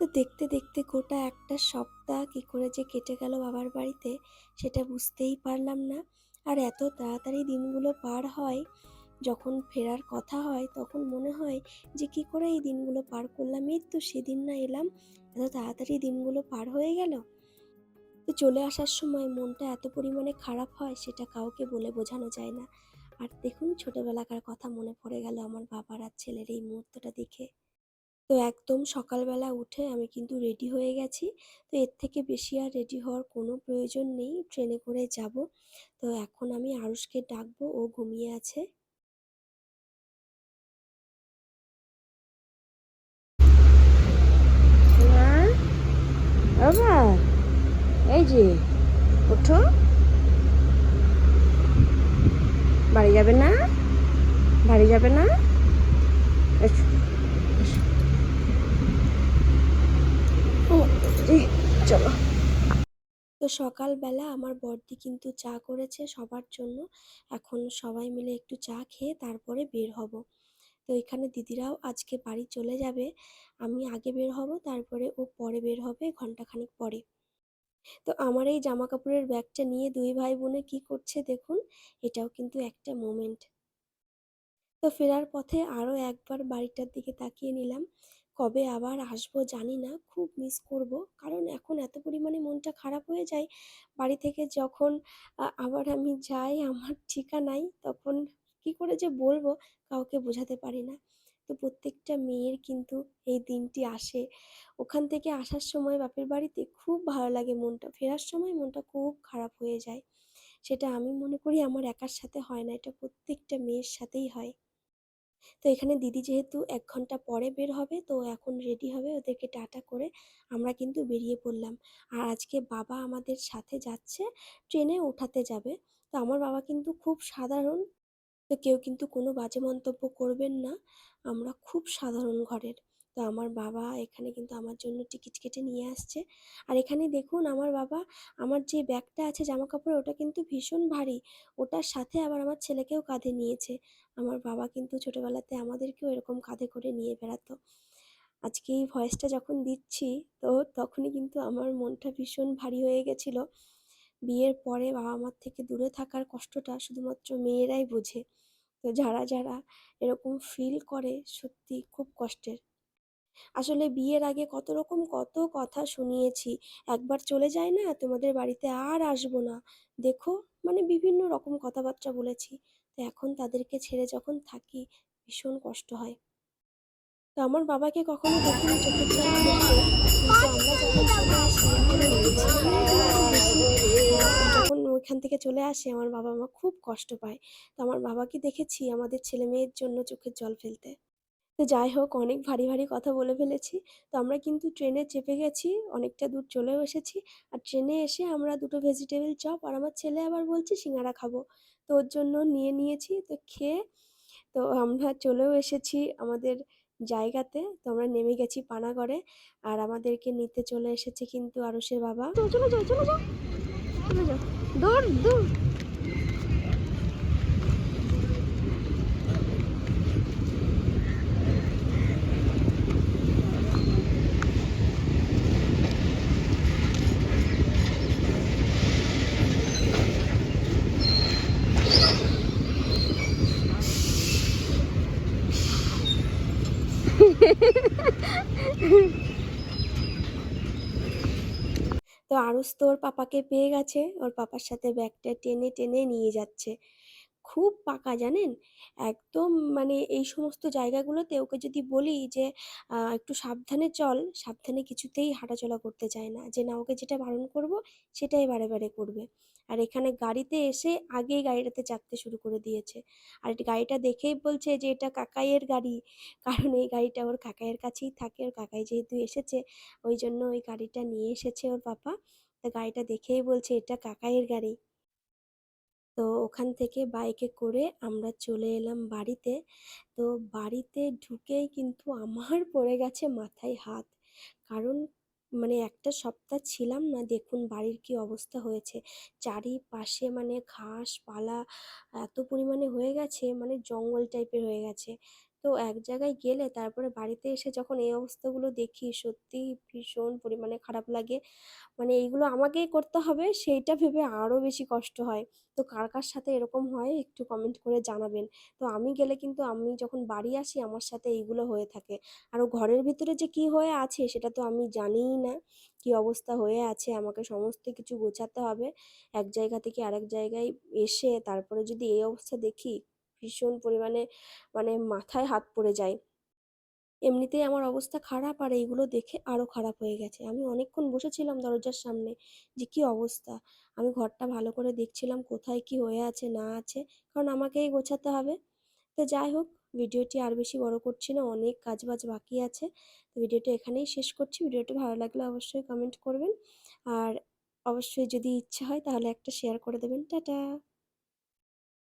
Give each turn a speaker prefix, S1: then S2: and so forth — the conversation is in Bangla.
S1: তো দেখতে দেখতে গোটা একটা সপ্তাহ কী করে যে কেটে গেল বাবার বাড়িতে সেটা বুঝতেই পারলাম না। আর এত তাড়াতাড়ি দিনগুলো পার হয়, যখন ফেরার কথা হয়, তখন মনে হয় যে কী করে এই দিনগুলো পার করলাম। এই তো সেদিন না এলাম, এত তাড়াতাড়ি দিনগুলো পার হয়ে গেল। তো চলে আসার সময় মনটা এত পরিমাণে খারাপ হয় সেটা কাউকে বলে বোঝানো যায় না। আর দেখুন ছোটবেলাকার কথা মনে পড়ে গেল আমার বাবার আর ছেলের এই মুহূর্তটা দেখে। তো একদম সকালবেলা উঠে আমি কিন্তু রেডি হয়ে গেছি। তো এর থেকে বেশি আর রেডি হওয়ার কোনো প্রয়োজন নেই, ট্রেনে করে যাব। তো এখন আমি আরুষকে ডাকবো, ও ঘুমিয়ে আছে।
S2: সোনা এই যে, ওঠো। বাড়ি যাবে না? বাড়ি যাবে না এসো, এসো। ও, এই, চলো।
S1: তো সকালবেলা আমার বড়দি কিন্তু চা করেছে সবার জন্য। এখন সবাই মিলে একটু চা খেয়ে তারপরে বের হব। তো এখানে দিদিরাও আজকে বাড়ি চলে যাবে। আমি আগে বের হব তারপরে ও পরে বের হবে ঘন্টাখানিক পরে। তো আমার এই জামা কাপড়ের ব্যাগটা নিয়ে দুই ভাই বোনে কি করছে দেখুন এটাও কিন্তু একটা মোমেন্ট তো ফেরার পথে আরও একবার বাড়িটার দিকে তাকিয়ে নিলাম। কবে আবার আসব জানি না, খুব মিস করব। কারণ এখন এত পরিমাণে মনটা খারাপ হয়ে যায়, বাড়ি থেকে যখন আবার আমি যাই, আমার ঠিকানায় তখন কি করে যে বলব, কাউকে বোঝাতে পারি না। তো প্রত্যেকটা মেয়ের কিন্তু এই দিনটি আসে। ওখান থেকে আসার সময় বাপের বাড়িতে খুব ভালো লাগে মনটা, ফেরার সময় মনটা খুব খারাপ হয়ে যায়। সেটা আমি মনে করি আমার একার সাথে হয় না, এটা প্রত্যেকটা মেয়ের সাথেই হয়। তো এখানে দিদি যেহেতু এক ঘণ্টা পরে বের হবে, তো এখন রেডি হবে ওদেরকে টাটা করে আমরা কিন্তু বেরিয়ে পড়লাম। আর আজকে বাবা আমাদের সাথে যাচ্ছে, ট্রেনে ওঠাতে যাবে। তো আমার বাবা কিন্তু খুব সাধারণ, তো কেউ কিন্তু কোনো বাজে মন্তব্য করবেন না। আমরা খুব সাধারণ ঘরের। তো আমার বাবা এখানে কিন্তু আমার জন্য টিকিট কেটে নিয়ে আসছে। আর এখানে দেখুন আমার বাবা, আমার যে ব্যাগটা আছে জামা কাপড় ওটা কিন্তু ভীষণ ভারী। ওটার সাথে আবার আমার ছেলেকেও কাঁধে নিয়েছে। আমার বাবা কিন্তু ছোটোবেলাতে আমাদেরকেও এরকম কাঁধে করে নিয়ে বেড়াতো। আজকে এই ভয়েসটা যখন দিচ্ছি, তো তখনই কিন্তু আমার মনটা ভীষণ ভারী হয়ে গেছিল। বিয়ের পরে বাবা মার থেকে দূরে থাকার কষ্টটা শুধুমাত্র মেয়েরাই বোঝে। তো যারা যারা এরকম ফিল করে, সত্যি খুব কষ্টের। আসলে বিয়ের আগে কত রকম কত কথা শুনিয়েছি। একবার চলে যায় না, তোমাদের বাড়িতে আর আসব না। দেখো মানে বিভিন্ন রকম কথাবার্তা বলেছি। তো এখন তাদেরকে ছেড়ে যখন থাকি, ভীষণ কষ্ট হয়। তো আমার বাবাকে কখনো দেখিনি চোখের আমরা যখন আসি যখন ওইখান থেকে চলে আসে, আমার বাবা মা খুব কষ্ট পায়। তো আমার বাবাকে দেখেছি আমাদের ছেলে মেয়ের জন্য চোখের জল ফেলতে। তো যাই হোক, অনেক ভারী ভারী কথা বলে ফেলেছি। তো আমরা কিন্তু ট্রেনে চেপে গেছি, অনেকটা দূর চলেও এসেছি। আর ট্রেনে এসে আমরা দুটো ভেজিটেবল চপ আর আমার ছেলে আবার বলছে সিঙ্গারা খাব। তো ওর জন্য নিয়ে নিয়েছি, তো খেয়ে তো আমরা চলেও এসেছি আমাদের জায়গাতে। তো আমরা নেমে গেছি পানাগড়ে। আর আমাদেরকে নিতে চলে এসেছে কিন্তু আরুষের বাবা।
S2: চলে যাও চলে যাও চলে, যাও। দৌড় দৌড়
S1: তো আরুষ তো ওর পাপাকে পেয়ে গেছে। ওর পাপার সাথে ব্যাগটা টেনে টেনে নিয়ে যাচ্ছে। খুব পাকা, জানেন? একদম মানে এই সমস্ত জায়গাগুলোতে ওকে যদি বলি যে একটু সাবধানে চল, সাবধানে কিছুতেই হাঁটাচলা করতে চায় না। যে না, ওকে যেটা বারণ করব, সেটাই বারে বারে করবে। আর এখানে গাড়িতে এসে আগেই গাড়িটাতে চাপতে শুরু করে দিয়েছে। আর গাড়িটা দেখেই বলছে যে, এটা কাকাইয়ের গাড়ি। কারণ এই গাড়িটা ওর কাকাইয়ের কাছেই থাকে। ওর কাকাই যেহেতু এসেছে, ওই জন্য ওই গাড়িটা নিয়ে এসেছে ওর পাপা তা গাড়িটা দেখেই বলছে, এটা কাকাইয়ের গাড়ি। তো ওখান থেকে বাইকে করে আমরা চলে এলাম বাড়িতে। তো বাড়িতে ঢুকেই কিন্তু আমার পড়ে গেছে মাথায় হাত। কারণ মানে একটা সপ্তাহ ছিলাম না, দেখুন বাড়ির কি অবস্থা হয়েছে। চারিপাশে মানে ঘাস পালা এত পরিমাণে হয়ে গেছে মানে জঙ্গল টাইপের হয়ে গেছে। তো এক জায়গায় গেলে তারপরে বাড়িতে এসে যখন এই অবস্থাগুলো দেখি সত্যিই ভীষণ পরিমাণে খারাপ লাগে। মানে এইগুলো আমাকেই করতে হবে সেইটা ভেবে আরও বেশি কষ্ট হয়। তো কার, কার সাথে এরকম হয় একটু কমেন্ট করে জানাবেন। তো আমি গেলে কিন্তু আমি যখন বাড়ি আসি আমার সাথে এইগুলো হয়ে থাকে। আরও ঘরের ভিতরে যে কি হয়ে আছে সেটা তো আমি জানিই না। কি অবস্থা হয়ে আছে আমাকে সমস্ত কিছু গোছাতে হবে। এক জায়গা থেকে আরেক জায়গায় এসে তারপরে যদি এই অবস্থা দেখি ভীষণ পরিমাণে মানে মাথায় হাত পড়ে যায়। এমনিতেই আমার অবস্থা খারাপ আর এইগুলো দেখে আরও খারাপ হয়ে গেছে। আমি অনেকক্ষণ বসেছিলাম দরজার সামনে যে কি অবস্থা। আমি ঘরটা ভালো করে দেখছিলাম কোথায় কি হয়ে আছে না আছে। কারণ আমাকেই গোছাতে হবে। তো যাই হোক, ভিডিওটি আর বেশি বড় করছি না। অনেক কাজবাজ বাকি আছে। তো ভিডিওটা এখানেই শেষ করছি। ভিডিওটি ভালো লাগলে অবশ্যই কমেন্ট করবেন। আর অবশ্যই যদি ইচ্ছা হয় তাহলে একটা শেয়ার করে দেবেন। টাটা।